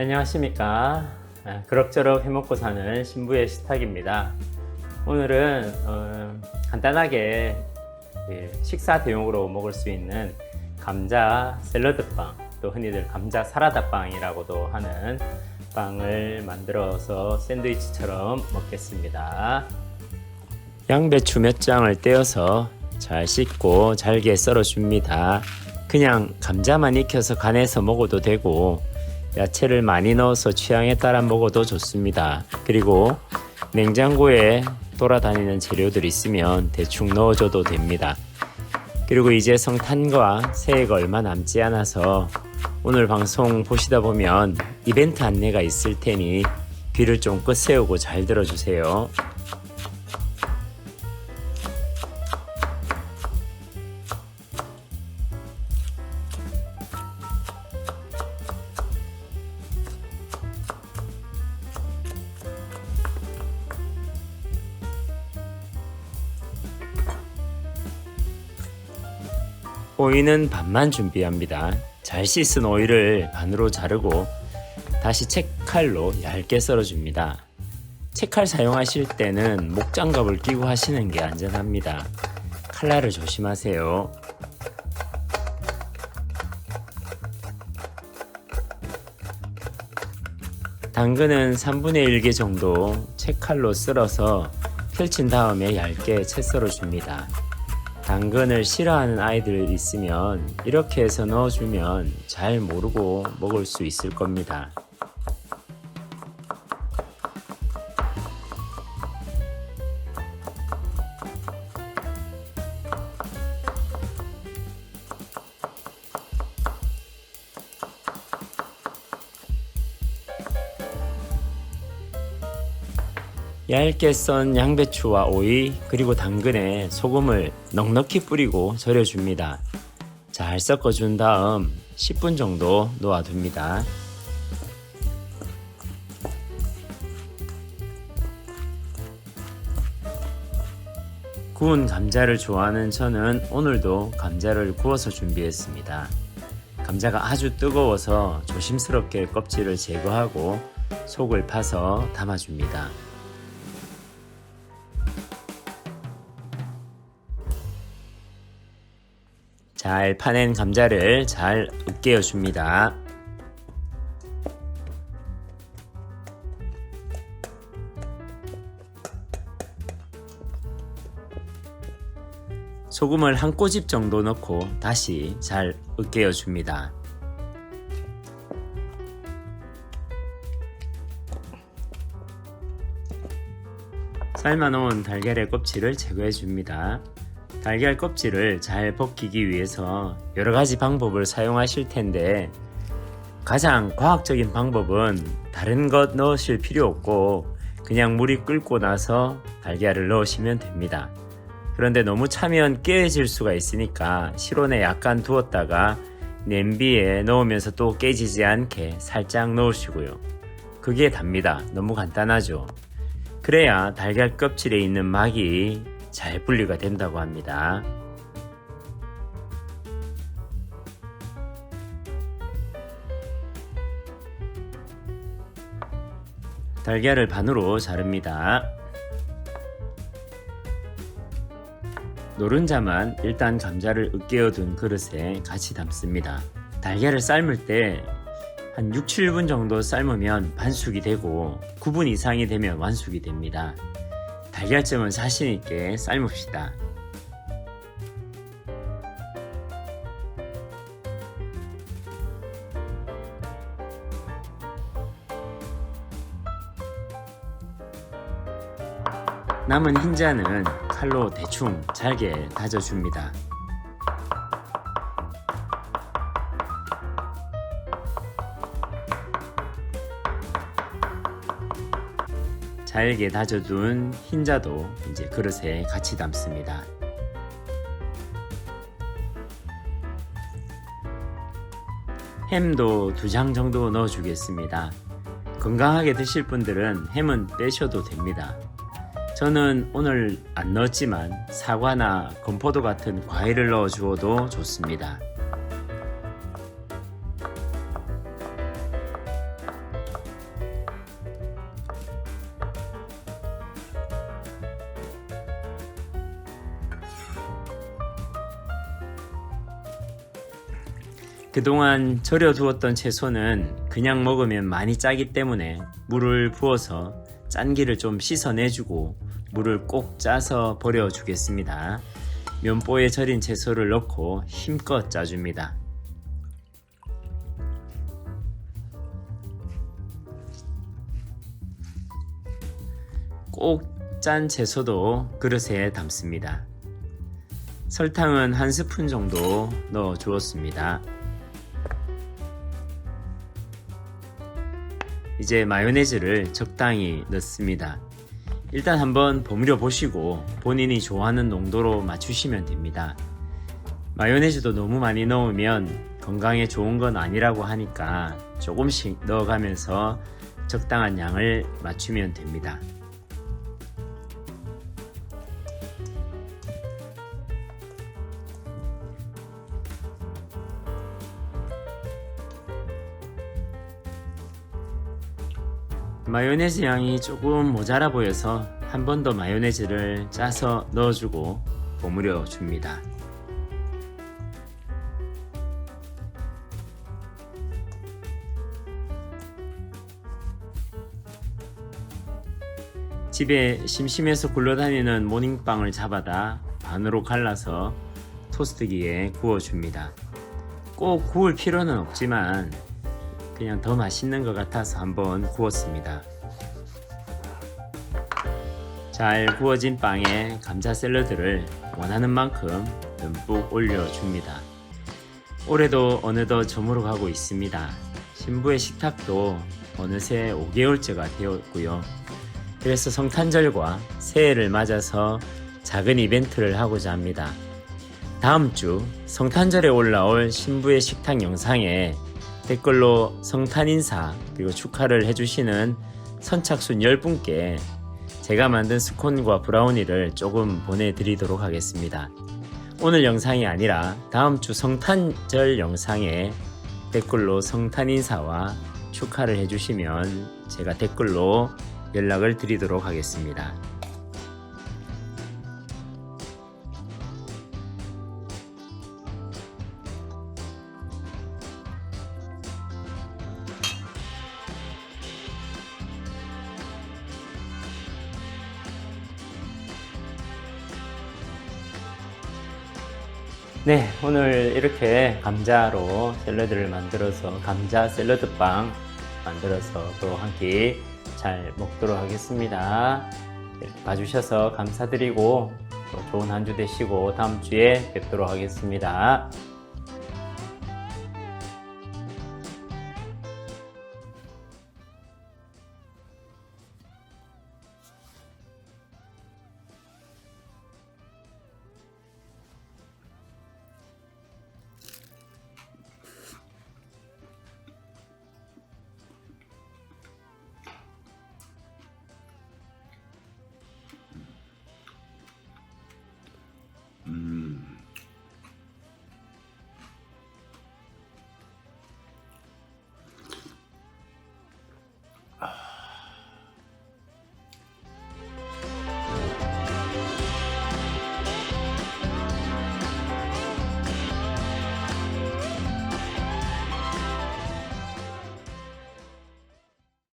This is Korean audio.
안녕하십니까. 아, 그럭저럭 해먹고 사는 신부의 식탁입니다. 오늘은 어, 간단하게 예, 식사 대용으로 먹을 수 있는 감자 샐러드빵, 또 흔히들 감자 사라다빵이라고도 하는 빵을 만들어서 샌드위치처럼 먹겠습니다. 양배추 몇 장을 떼어서 잘 씻고 잘게 썰어줍니다. 그냥 감자만 익혀서 간해서 먹어도 되고 야채를 많이 넣어서 취향에 따라 먹어도 좋습니다. 그리고 냉장고에 돌아다니는 재료들 있으면 대충 넣어줘도 됩니다. 그리고 이제 성탄과 새해가 얼마 남지 않아서 오늘 방송 보시다 보면 이벤트 안내가 있을 테니 귀를 좀 끄세우고 잘 들어주세요. 오이는 반만 준비합니다. 잘 씻은 오이를 반으로 자르고 다시 채칼로 얇게 썰어줍니다. 채칼 사용하실 때는 목장갑을 끼고 하시는 게 안전합니다. 칼날을 조심하세요. 당근은 3분의 1개 정도 채칼로 썰어서 펼친 다음에 얇게 채 썰어줍니다. 당근을 싫어하는 아이들 있으면 이렇게 해서 넣어주면 잘 모르고 먹을 수 있을 겁니다. 얇게 썬 양배추와 오이 그리고 당근에 소금을 넉넉히 뿌리고 절여줍니다. 잘 섞어준 다음 10분 정도 놓아둡니다. 구운 감자를 좋아하는 저는 오늘도 감자를 구워서 준비했습니다. 감자가 아주 뜨거워서 조심스럽게 껍질을 제거하고 속을 파서 담아줍니다. 잘 파낸 감자를 잘 으깨어 줍니다. 소금을 한 꼬집 정도 넣고 다시 잘 으깨어 줍니다. 삶아 놓은 달걀의 껍질을 제거해 줍니다. 달걀 껍질을 잘 벗기기 위해서 여러 가지 방법을 사용하실 텐데 가장 과학적인 방법은 다른 것 넣으실 필요 없고 그냥 물이 끓고 나서 달걀을 넣으시면 됩니다. 그런데 너무 차면 깨질 수가 있으니까 실온에 약간 두었다가 냄비에 넣으면서 또 깨지지 않게 살짝 넣으시고요. 그게 답니다. 너무 간단하죠. 그래야 달걀 껍질에 있는 막이 잘 분리가 된다고 합니다. 달걀을 반으로 자릅니다. 노른자만 일단 감자를 으깨어 둔 그릇에 같이 담습니다. 달걀을 삶을 때 한 6, 7분 정도 삶으면 반숙이 되고 9분 이상이 되면 완숙이 됩니다. 달걀찜은 자신있게 삶읍시다. 남은 흰자는 칼로 대충 잘게 다져줍니다. 잘게 다져둔 흰자도 이제 그릇에 같이 담습니다. 햄도 두 장 정도 넣어 주겠습니다. 건강하게 드실 분들은 햄은 빼셔도 됩니다. 저는 오늘 안 넣었지만 사과나 건포도 같은 과일을 넣어 주어도 좋습니다. 그동안 절여 두었던 채소는 그냥 먹으면 많이 짜기 때문에 물을 부어서 짠기를 좀 씻어내주고 물을 꼭 짜서 버려주겠습니다. 면보에 절인 채소를 넣고 힘껏 짜줍니다. 꼭 짠 채소도 그릇에 담습니다. 설탕은 한 스푼 정도 넣어 주었습니다. 이제 마요네즈를 적당히 넣습니다. 일단 한번 버무려 보시고 본인이 좋아하는 농도로 맞추시면 됩니다. 마요네즈도 너무 많이 넣으면 건강에 좋은 건 아니라고 하니까 조금씩 넣어가면서 적당한 양을 맞추면 됩니다. 마요네즈 양이 조금 모자라 보여서 한 번 더 마요네즈를 짜서 넣어주고 버무려 줍니다. 집에 심심해서 굴러다니는 모닝빵을 잡아다 반으로 갈라서 토스트기에 구워줍니다. 꼭 구울 필요는 없지만 그냥 더 맛있는 것 같아서 한번 구웠습니다. 잘 구워진 빵에 감자 샐러드를 원하는 만큼 듬뿍 올려줍니다. 올해도 어느덧 저물어 가고 있습니다. 신부의 식탁도 어느새 5개월째가 되었고요. 그래서 성탄절과 새해를 맞아서 작은 이벤트를 하고자 합니다. 다음 주 성탄절에 올라올 신부의 식탁 영상에 댓글로 성탄 인사 그리고 축하를 해주시는 선착순 10분께 제가 만든 스콘과 브라우니를 조금 보내드리도록 하겠습니다. 오늘 영상이 아니라 다음 주 성탄절 영상에 댓글로 성탄 인사와 축하를 해주시면 제가 댓글로 연락을 드리도록 하겠습니다. 네, 오늘 이렇게 감자로 샐러드를 만들어서 감자 샐러드빵 만들어서 또 한 끼 잘 먹도록 하겠습니다. 이렇게 봐주셔서 감사드리고 또 좋은 한 주 되시고 다음 주에 뵙도록 하겠습니다.